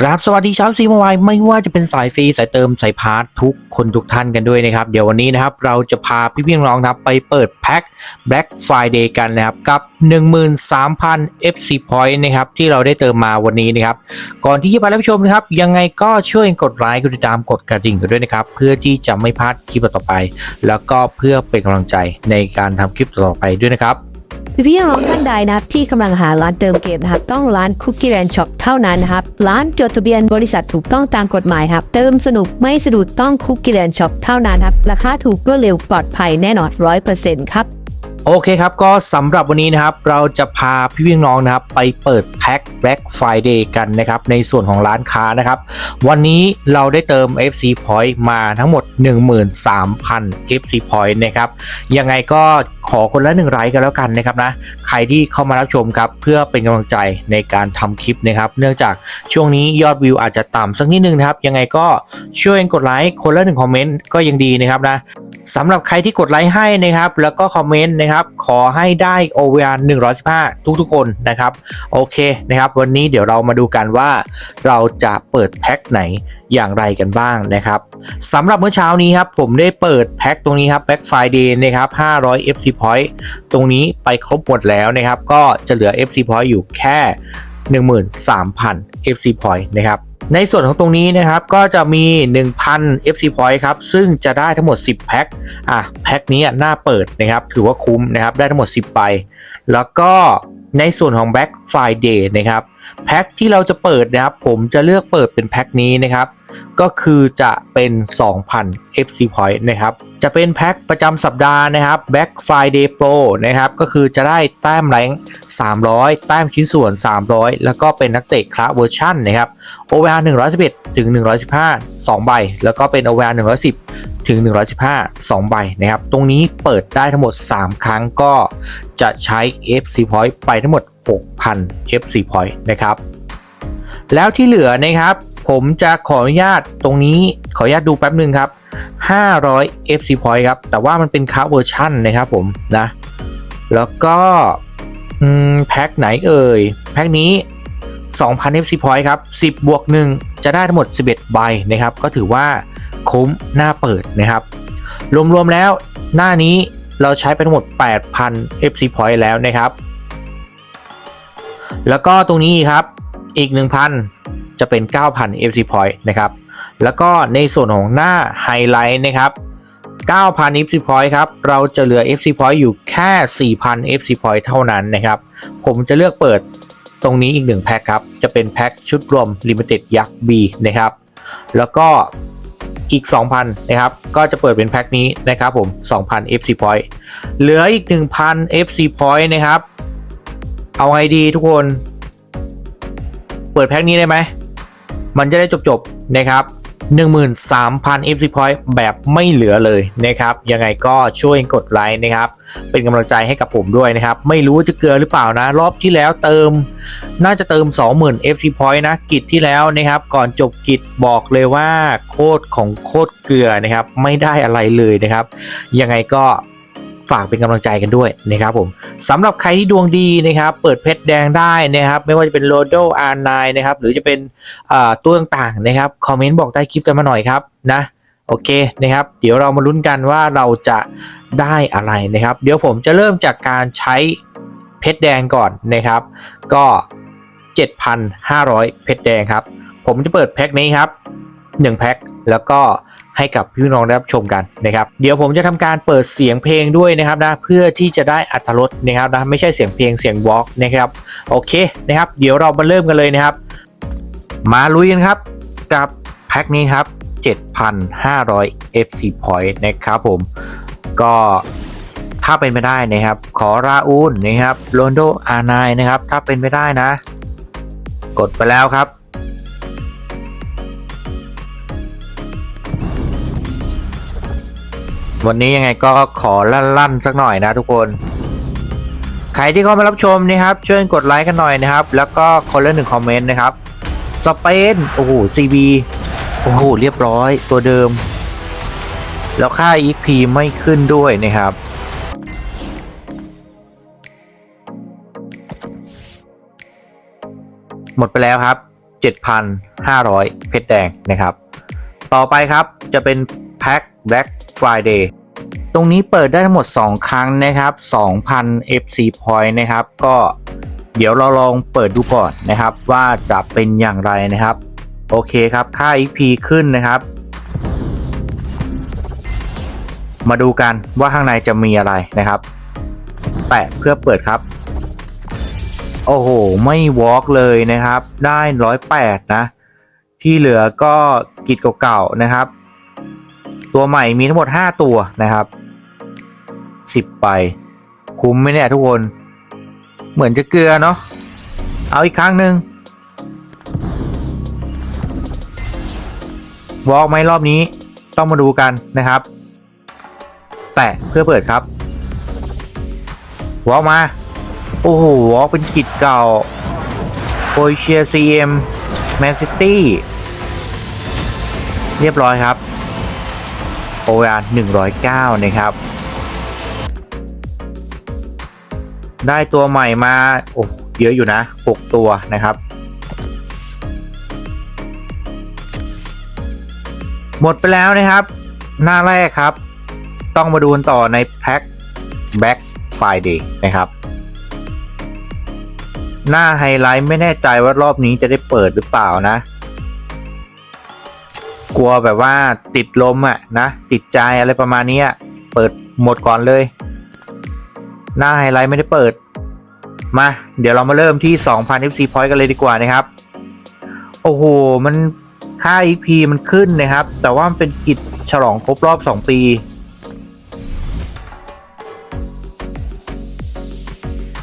ครับสวัสดีชาวซีมวายไม่ว่าจะเป็นสายฟรีสายเติมสายพาร์ททุกคนทุกท่านกันด้วยนะครับ เดี๋ยววันนี้นะครับเราจะพาพี่พี่น้องๆนะครับไปเปิดแพ็ค Black Friday กันนะครับ กับ 13,000 FC Point นะครับที่เราได้เติมมาวันนี้นะครับ ก่อนที่จะไปรับชมนะครับ ยังไงก็ช่วยกดไลค์กดติดตามกดกระดิ่งกันด้วยนะครับ เพื่อที่จะไม่พลาดคลิปต่อไป แล้วก็เพื่อเป็นกำลังใจในการทำคลิปต่อไปด้วยนะครับ พี่พี่น้องท่านใดนะครับที่กำลังหาร้านเติมเกมนะครับ ต้องร้านคุกกี้แ n นช็อปเท่านั้นนะครับ ร้านจดทะเบียนบริษัทถูกต้องตามกฎหมายครับ เติมสนุกไม่สะดุดต้องคุกกี้แ n นช็อปเท่านั้นครับ ราคาถูกรวดเร็วปลอดภัยแน่นอนร้อยเปอร์เซ็นต์ครับ โอเคครับก็สำหรับวันนี้นะครับเราจะพาพี่พี่น้องนะครับไปเปิดแพ็ค Black Friday กันนะครับในส่วนของร้านค้านะครับ วันนี้เราได้เติม FC Point มาทั้งหมด 13,000 FC Point นะครับยังไงก็ขอคนละหนึ่งไลค์กันแล้วกันนะครับนะใครที่เข้ามารับชมครับเพื่อเป็นกำลังใจในการทำคลิปนะครับ เนื่องจากช่วงนี้ยอดวิวอาจจะต่ำสักนิดนึงนะครับยังไงก็ช่วยกดไลค์คนละหนึ่งคอมเมนต์ก็ยังดีนะครับนะ สำหรับใครที่กดไลค์ให้นะครับ แล้วก็คอมเมนต์นะครับ ขอให้ได้ OVR 115 ทุกๆ คนนะครับ โอเคนะครับ วันนี้เดี๋ยวเรามาดูกันว่า เราจะเปิดแพ็คไหนอย่างไรกันบ้างนะครับสำหรับเมื่อเช้านี้ครับ ผมได้เปิดแพ็คตรงนี้ครับ Black Friday นะครับ 500 FC Point ตรงนี้ไปครบหมดแล้วนะครับ ก็จะเหลือ FC Point อยู่แค่ 13,000 FC Point นะครับ ในส่วนของตรงนี้นะครับ ก็จะมี 1,000 FC Point ครับ ซึ่งจะได้ทั้งหมด 10 แพ็ค อะ แพ็คนี้หน่าเปิดนะครับ ถือว่าคุ้มนะครับ ได้ทั้งหมด 10ใบ แล้วก็ในส่วนของ Black Friday นะครับ แพ็คที่เราจะเปิดนะครับ ผมจะเลือกเปิดเป็นแพ็คนี้นะครับ ก็คือจะเป็น 2,000 FC Point นะครับจะเป็นแพ็คประจำสัปดาห์นะครับ Black Friday Pro นะครับก็คือจะได้แต้มแรง300 แต้มชิ้นส่วน 300 แล้วก็เป็นนักเตะคลาเวอร์ชันนะครับ OVR 111 ถึง 115 2 ใบ แล้วก็เป็น OVR 110 ถึง 115 2 ใบนะครับ ตรงนี้เปิดได้ทั้งหมด 3 ครั้งก็จะใช้ FC Point ไปทั้งหมด 6,000 FC Point นะครับ แล้วที่เหลือนะครับ ผมจะขออนุญาตตรงนี้ขออนุญาตดูแป๊บหนึ่งครับ 500 FC Point ครับ แต่ว่ามันเป็นคาเวอร์ชันนะครับผมนะ แล้วก็แพ็คไหนเอ่ย แพ็คนี้ 2,000 FC Point ครับ 10 บวก 1 จะได้ทั้งหมด 11 ใบนะครับ ก็ถือว่าคุ้มหน้าเปิดนะครับ รวม ๆ แล้วหน้านี้เราใช้ไปทั้งหมด 8,000 FC Point แล้วนะครับ แล้วก็ตรงนี้ครับ อีก 1,000 จะเป็น 9,000 FC Point นะครับ แล้วก็ในส่วนของหน้าไฮไลท์นะครับ 9,000 FC Point ครับ เราจะเหลือ FC Point อยู่แค่ 4,000 FC Point เท่านั้นนะครับ ผมจะเลือกเปิดตรงนี้อีก1แพ็คครับ จะเป็นแพ็คชุดรวม Limited ยักษ์ B นะครับ แล้วก็อีก 2,000 นะครับ ก็จะเปิดเป็นแพ็คนี้นะครับผม 2,000 FC Point เหลืออีก 1,000 FC Point นะครับ เอาไงดีทุกคน เปิดแพ็คนี้ได้ไหม มันจะได้จบๆนะครับ13,000 FC Point แบบไม่เหลือเลยนะครับ ยังไงก็ช่วยกดไลค์นะครับ เป็นกำลังใจให้กับผมด้วยนะครับ ไม่รู้ว่าจะเกลือหรือเปล่านะ รอบที่แล้วเติม น่าจะเติม 20,000 FC Point นะกิจที่แล้วนะครับ ก่อนจบกิจบอกเลยว่าโคตรของโคตรเกลือนะครับ ไม่ได้อะไรเลยนะครับ ยังไงก็ ฝากเป็นกำลังใจกันด้วยนะครับผมสำหรับใครที่ดวงดีนะครับเปิดเพชรแดงได้นะครับไม่ว่าจะเป็นโ o โด R9 นนะครับหรือจะเป็นตัวต่างๆนะครับคอมเมนต์บอกใต้คลิปกันมาหน่อยครับนะโอเคนะครับ เดี๋ยวเรามาลุ้นกันว่าเราจะได้อะไรนะครับ เดี๋ยวผมจะเริ่มจากการใช้เพชรแดงก่อนนะครับ ก็ 7,500 เพชรแดงครับ ผมจะเปิดแพ็คนี้ครับ 1 แพ็คแล้วก็ ให้กับพี่น้องได้รับชมกันนะครับเดี๋ยวผมจะทำการเปิดเสียงเพลงด้วยนะครับนะเพื่อที่จะได้อัตรสนะครับนะไม่ใช่เสียงเพลงเสียงวอล์กนะครับโอเคนะครับ เดี๋ยวเรามาเริ่มกันเลยนะครับ มาลุยกันครับกับแพ็คนี้ครับ 7,500 FC point นะครับผมก็ถ้าเป็นไปได้นะครับ ขอราอูนนะครับโรนโดอาร์ไนนะครับ ถ้าเป็นไปได้นะ กดไปแล้วครับ วันนี้ยังไงก็ขอลั่นๆสักหน่อยนะทุกคน ใครที่เข้ามารับชมนะครับ ช่วยกดไลค์กันหน่อยนะครับ แล้วก็คนละหนึ่งคอมเมนต์นะครับสเปนโอ้โห CB โอ้โหเรียบร้อยตัวเดิม แล้วค่า EP ไม่ขึ้นด้วยนะครับหมดไปแล้วครับ 7,500 เพชรแดงนะครับ ต่อไปครับจะเป็นแพ็ค Black Friday ตรงนี้เปิดได้ทั้งหมด 2 ครั้งนะครับ 2,000 FC Point นะครับ ก็เดี๋ยวเราลองเปิดดูก่อนนะครับ ว่าจะเป็นอย่างไรนะครับ โอเคครับ ค่า EP ขึ้นนะครับ มาดูกันว่าข้างในจะมีอะไรนะครับ แปะเพื่อเปิดครับ โอ้โห ไม่วอล์กเลยนะครับ ได้ร้อยแปดนะ ที่เหลือก็กิจเก่าๆนะครับ ตัวใหม่มีทั้งหมด 5 ตัวนะครับ 10 ไป คุ้มไหมเนี่ยทุกคน เหมือนจะเกลือเนาะเอาอีกครั้งหนึ่งวอล์กไหมรอบนี้ต้องมาดูกันนะครับ แตะเพื่อเปิดครับวอล์กมา โอ้โหวอล์กเป็นกิจเก่าโอเชียซีเอ็มแมนซิตี้เรียบร้อยครับ โอเวอร์109 นะครับ ได้ตัวใหม่มาโอ้เยอะอยู่นะ 6 ตัวนะครับ หมดไปแล้วนะครับ หน้าแรกครับ ต้องมาดูกันต่อในแพ็ค Black Friday นะครับ หน้าไฮไลท์ไม่แน่ใจว่ารอบนี้จะได้เปิดหรือเปล่านะ กลัวแบบว่าติดลมอะนะ ติดใจอะไรประมาณนี้เปิดหมดก่อนเลย หน้าไฮไลท์ไม่ได้เปิด มา เดี๋ยวเรามาเริ่มที่2,000 FC point กันเลยดีกว่านะครับ โอ้โห มันค่า EP มันขึ้นนะครับ แต่ว่ามันเป็นกิจฉลองครบรอบ 2 ปี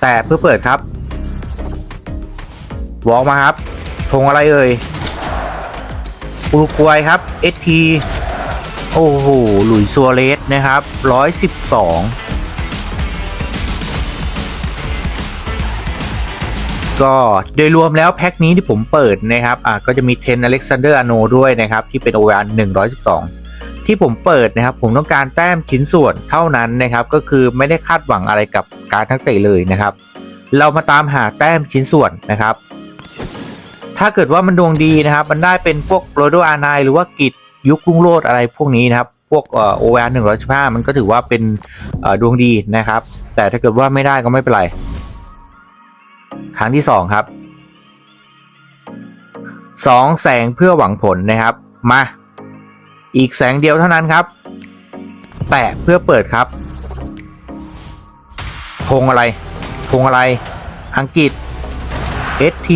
แต่เพื่อเปิดครับวอลมาครับธงอะไรเอ่ย อุรุกวัยครับ ST โอ้โห หลุยส์ซัวเรสนะครับ112ก็โดยรวมแล้วแพ็คนี้ที่ผมเปิดนะครับอะก็จะมีเทนอเล็กซานเดอร์อโนด้วยนะครับ ที่เป็น OVR 112ที่ผมเปิดนะครับ ผมต้องการแต้มชิ้นส่วนเท่านั้นนะครับ ก็คือไม่ได้คาดหวังอะไรกับการทั้งเตะเลยนะครับ เรามาตามหาแต้มชิ้นส่วนนะครับ ถ้าเกิดว่ามันดวงดีนะครับ มันได้เป็นพวกโรโดอาร์ไนหรือว่ากิจยุครุ่งโรดอะไรพวกนี้นะครับ พวกเอ่อ OVR 115มันก็ถือว่าเป็นดวงดีนะครับ แต่ถ้าเกิดว่าไม่ได้ก็ไม่เป็นไร ครั้งที่สองครับสองแสงเพื่อหวังผลนะครับ มา อีกแสงเดียวเท่านั้นครับ แตะเพื่อเปิดครับธงอะไรธงอะไร อังกฤษ ST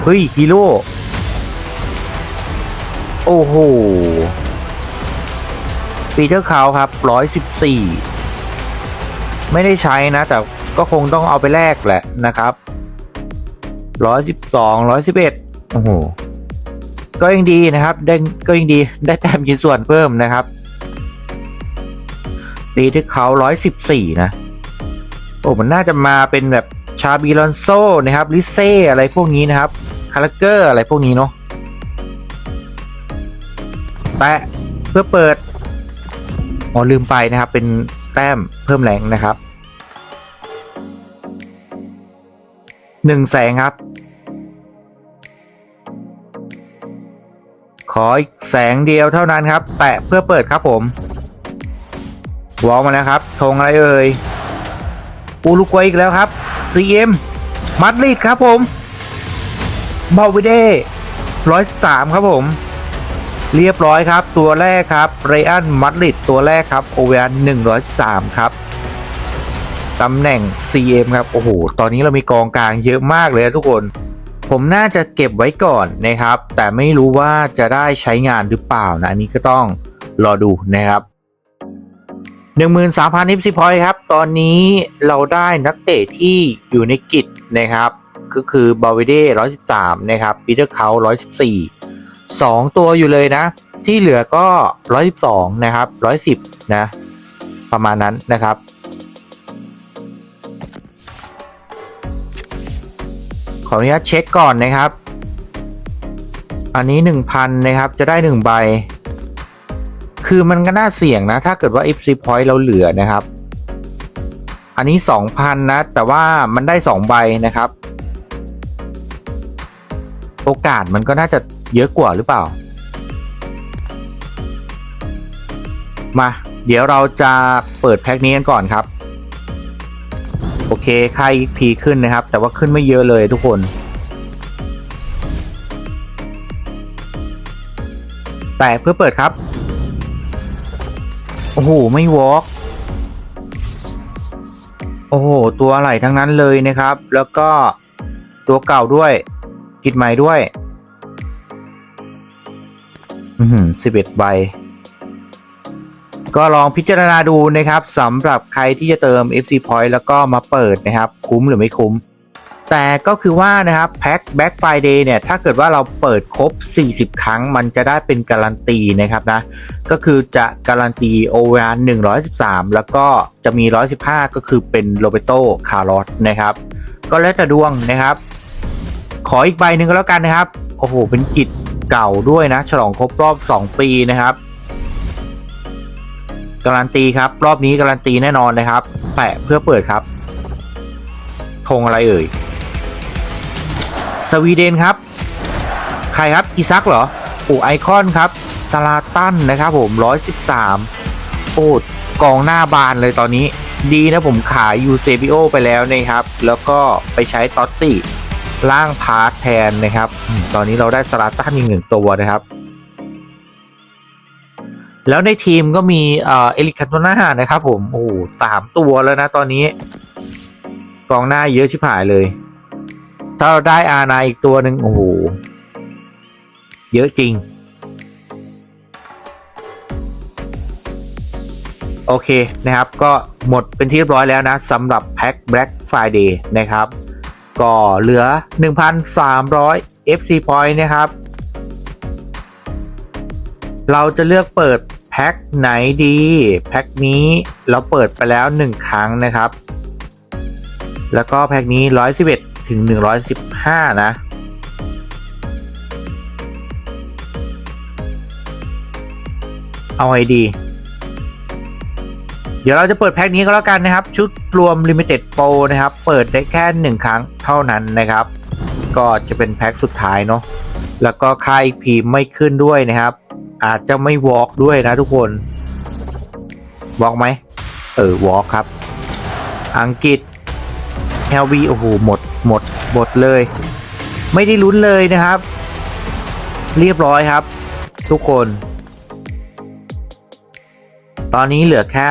เฮ้ยฮีโร่ โอ้โห ปีเตอร์คาวครับ114ไม่ได้ใช้นะ แต่ก็คงต้องเอาไปแลกแหละนะครับร้อยสิบสองร้อยสิบเอ็ดโอ้โห ก็ยังดีนะครับ ได้ก็ยังดีได้แต้มชิ้นส่วนเพิ่มนะครับ ปีที่เขาร้อยสิบสี่นะ โอ้มันน่าจะมาเป็นแบบ ชาบีลอนโซนะครับลิเซ่อะไรพวกนี้นะครับคาราเกอร์อะไรพวกนี้เนาะแตะเพื่อเปิดอ๋อลืมไปนะครับ เป็นแต้มเพิ่มแรงนะครับหนึ่งแสงครับ ขออีกแสงเดียวเท่านั้นครับ แตะเพื่อเปิดครับผมวอลมาแล้วครับธงอะไรเอ่ยอูรุกวัยอีกแล้วครับ CM มัดริดครับผมบาวิเด้ร้อยสิบสามครับผม เรียบร้อยครับ ตัวแรกครับเรอันมัดริดตัวแรกครับโอเวอร์หนึ่งร้อยสิบสามครับตำแหน่ง CM ครับ โอ้โห ตอนนี้เรามีกองกลางเยอะมากเลยทุกคน ผมน่าจะเก็บไว้ก่อนนะครับ แต่ไม่รู้ว่าจะได้ใช้งานหรือเปล่านะ อันนี้ก็ต้องรอดูนะครับ 13,000 FC point ครับ ตอนนี้เราได้นักเตะที่อยู่ในกิจนะครับ ก็คือบาวิเด้113นะครับปีเตอร์เขา114 2ตัวอยู่เลยนะ ที่เหลือก็112นะครับ110นะ ประมาณนั้นนะครับขออนุญาตเช็คก่อนนะครับ อันนี้ 1,000 นะครับ จะได้ 1 ใบ คือมันก็น่าเสี่ยงนะ ถ้าเกิดว่า FC point เราเหลือนะครับ อันนี้ 2,000 นะ แต่ว่ามันได้ 2 ใบนะครับ โอกาสมันก็น่าจะเยอะกว่าหรือเปล่า มา เดี๋ยวเราจะเปิดแพ็คนี้กันก่อนครับ โอเคค่า XP ขึ้นนะครับ แต่ว่าขึ้นไม่เยอะเลยทุกคนแต่เพื่อเปิดครับ โอ้โห ไม่วอล์กโอ้โห ตัวอะไรทั้งนั้นเลยนะครับ แล้วก็ตัวเก่าด้วย กิดใหม่ด้วย อือหือสิบเอ็ดใบ ก็ลองพิจารณาดูนะครับสำหรับใครที่จะเติม FC Point แล้วก็มาเปิดนะครับ คุ้มหรือไม่คุ้ม แต่ก็คือว่านะครับแพ็ค Black Friday เนี่ยถ้าเกิดว่าเราเปิดครบ 40 ครั้งมันจะได้เป็นการันตีนะครับนะก็คือจะการันตี OVR 113 แล้วก็จะมี 115 ก็คือเป็นโรเบโตคาร์ลอสนะครับ ก็แล้วแต่ดวงนะครับ ขออีกใบหนึ่งก็แล้วกันนะครับ โอ้โห เป็นกิจเก่าด้วยนะ ฉลองครบรอบ 2 ปีนะครับการันตีครับ รอบนี้การันตีแน่นอนนะครับแปะเพื่อเปิดครับธงอะไรเอ่ย สวีเดนครับ ใครครับอีซักเหรอโอ้ไอคอนครับซาลาตันนะครับผม 113 โอ้กองหน้าบานเลยตอนนี้ ดีนะผมขายยูเซบิโอไปแล้วนะครับ แล้วก็ไปใช้ตอตติล่างพาร์ทแทนนะครับ ตอนนี้เราได้ซาลาตันอีกหนึ่งตัวนะครับ แล้วในทีมก็มีเอลิคันโตนานะครับผม โอ้สามตัวแล้วนะตอนนี้ กองหน้าเยอะชิบหายเลย ถ้าเราได้อานาอีกตัวหนึ่งโอ้โห เยอะจริง โอเคนะครับ ก็หมดเป็นที่เรียบร้อยแล้วนะสำหรับแพ็ค Black Friday นะครับ ก็เหลือ 1,300 FC Point นะครับ เราจะเลือกเปิดแพ็คไหนดี แพ็คนี้เราเปิดไปแล้ว 1 ครั้งนะครับ แล้วก็แพ็คนี้ 111 ถึง 115 นะ เอาไงดี เดี๋ยวเราจะเปิดแพ็คนี้ก็แล้วกันนะครับ ชุดรวม Limited Pro นะครับ เปิดได้แค่ 1 ครั้งเท่านั้นนะครับ ก็จะเป็นแพ็คสุดท้ายเนาะแล้วก็ค่า EP ไม่ขึ้นด้วยนะครับ อาจจะไม่วอล์กด้วยนะทุกคนวอล์กไหมเออวอล์กครับ อังกฤษ LV โอ้โหหมดหมดหมดเลย ไม่ได้ลุ้นเลยนะครับ เรียบร้อยครับ ทุกคน ตอนนี้เหลือแค่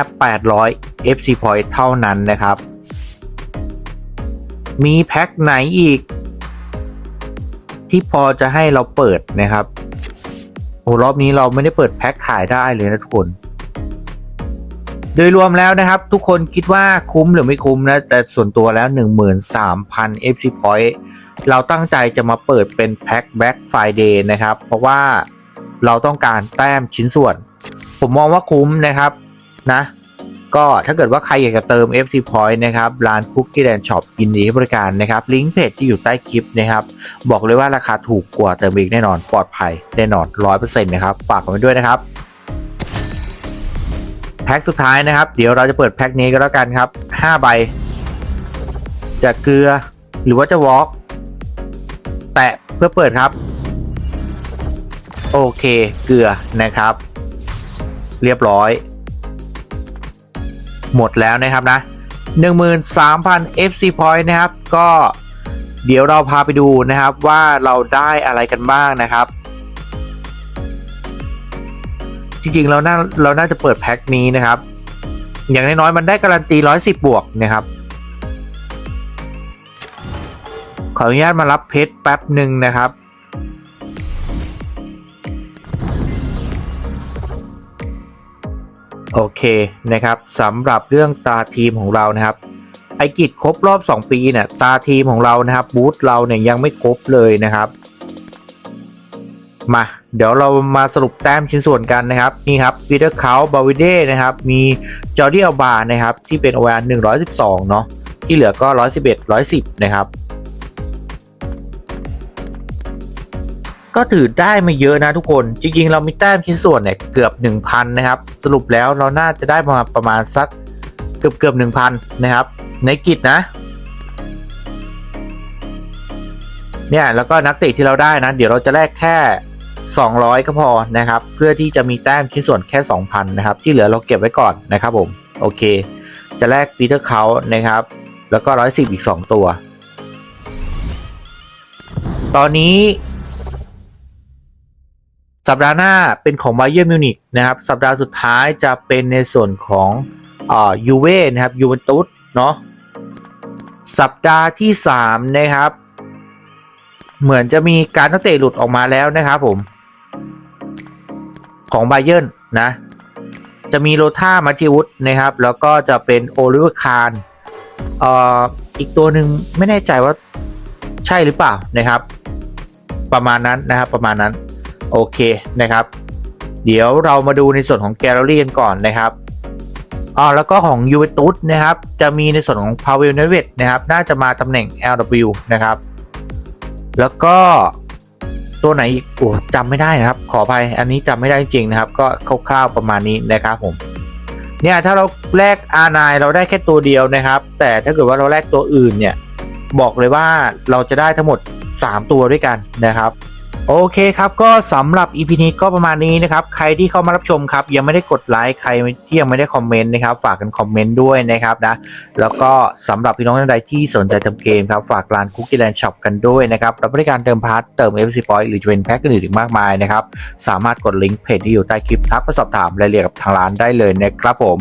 800 FC point เท่านั้นนะครับ มีแพ็คไหนอีก ที่พอจะให้เราเปิดนะครับโอ้รอบนี้เราไม่ได้เปิดแพ็คขายได้เลยนะทุกคน โดยรวมแล้วนะครับ ทุกคนคิดว่าคุ้มหรือไม่คุ้มนะ แต่ส่วนตัวแล้ว 13,000 FC point เราตั้งใจจะมาเปิดเป็นแพ็ค Black Friday นะครับ เพราะว่าเราต้องการแต้มชิ้นส่วน ผมมองว่าคุ้มนะครับนะ ก็ถ้าเกิดว่าใครอยากจะเติม FC Point นะครับ ร้าน Cookie Land Shop ยินดีให้บริการนะครับ ลิงก์เพจที่อยู่ใต้คลิปนะครับ บอกเลยว่าราคาถูกกว่าเติมอีกแน่นอนปลอดภัยแน่นอน 100%นะครับ ฝากกันไว้ด้วยนะครับ แพ็คสุดท้ายนะครับ เดี๋ยวเราจะเปิดแพ็คนี้ก็แล้วกันครับ 5 ใบ จะเกลือหรือว่าจะวอล์กแตะเพื่อเปิดครับ โอเคเกลือนะครับ เรียบร้อย หมดแล้วนะครับนะ 13,000 FC point นะครับ ก็เดี๋ยวเราพาไปดูนะครับว่าเราได้อะไรกันบ้างนะครับ จริงๆเราน่าเราน่าจะเปิดแพ็คนี้นะครับ อย่างน้อยๆมันได้การันตี 110 บวกนะครับ ขออนุญาตมารับเพชรแป๊บหนึ่งนะครับโอเคนะครับสำหรับเรื่องตาทีมของเรานะครับ ไอกิจครบรอบ 2 ปีเนี่ยตาทีมของเรานะครับบูธเราเนี่ยยังไม่ครบเลยนะครับ มา เดี๋ยวเรามาสรุปแต้มชิ้นส่วนกันนะครับนี่ครับปีเตอร์เขาบาวิเดนะครับมีจอร์ดี้อัลบานะครับที่เป็น OR 112เนาะที่เหลือก็111 110นะครับก็ถือได้ไม่เยอะนะทุกคนจริงๆ เรามีแต้มชิ้นส่วนเนี่ยเกือบ 1,000 นะครับ สรุปแล้วเราน่าจะได้มาประมาณสักเกือบเกือบ1,000 นะครับ ในกิจนะ เนี่ยแล้วก็นักเตะที่เราได้นะ เดี๋ยวเราจะแลกแค่ 200 ก็พอนะครับ เพื่อที่จะมีแต้มที่ส่วนแค่ 2,000 นะครับ ที่เหลือเราเก็บไว้ก่อนนะครับผม โอเค จะแลกปีเตอร์เขานะครับ แล้วก็ 110 อีก 2 ตัว ตอนนี้ สัปดาห์หน้าเป็นของ b บเย r n m มิวนิกนะครับ สัปดาห์สุดท้ายจะเป็นในส่วนของอ่ายูเว่นะครับยูเวนตุสเนาะสัปดาห์ที่ 3 นะครับ เหมือนจะมีการนักเตะหลุดออกมาแล้วนะครับผม ของไบเย r n นะ จะมีโลท่ามาทิวุฒนะครับ แล้วก็จะเป็นโอลิเวอร์คารเอ่ออีกตัวหนึ่งไม่แน่ใจว่าใช่หรือเปล่านะครับ ประมาณนั้นนะครับประมาณนั้นโอเคนะครับ เดี๋ยวเรามาดูในส่วนของแกลเลอรี่กันก่อนนะครับอ๋อแล้วก็ของยูเวนตุสนะครับ จะมีในส่วนของพาเวลเนเวตนะครับ น่าจะมาตำแหน่ง LW นะครับ แล้วก็ ตัวไหนอีกโอ้จำไม่ได้นะครับ ขออภัยอันนี้จำไม่ได้จริงนะครับ ก็คร่าวๆประมาณนี้นะครับผมเนี่ยถ้าเราแลก R9 เราได้แค่ตัวเดียวนะครับ แต่ถ้าเกิดว่าเราแลกตัวอื่นเนี่ยบอกเลยว่าเราจะได้ทั้งหมด 3 ตัวด้วยกันนะครับ โอเคครับก็สำหรับ EP นี้ก็ประมาณนี้นะครับใครที่เข้ามารับชมครับยังไม่ได้กดไลค์ใครที่ยังไม่ได้คอมเมนต์นะครับฝากกันคอมเมนต์ด้วยนะครับนะแล้วก็สำหรับพี่น้องท่านใดที่สนใจเติมเกมครับฝากร้าน Cookie Land Shop กันด้วยนะครับรับบริการเติมพาร์ทเติม FC Point หรือจะเป็นแพ็คอื่นอีกมากมายนะครับสามารถกดลิงก์เพจที่อยู่ใต้คลิปทักไปสอบถามรายละเอียดกับทางร้านได้เลยนะครับผม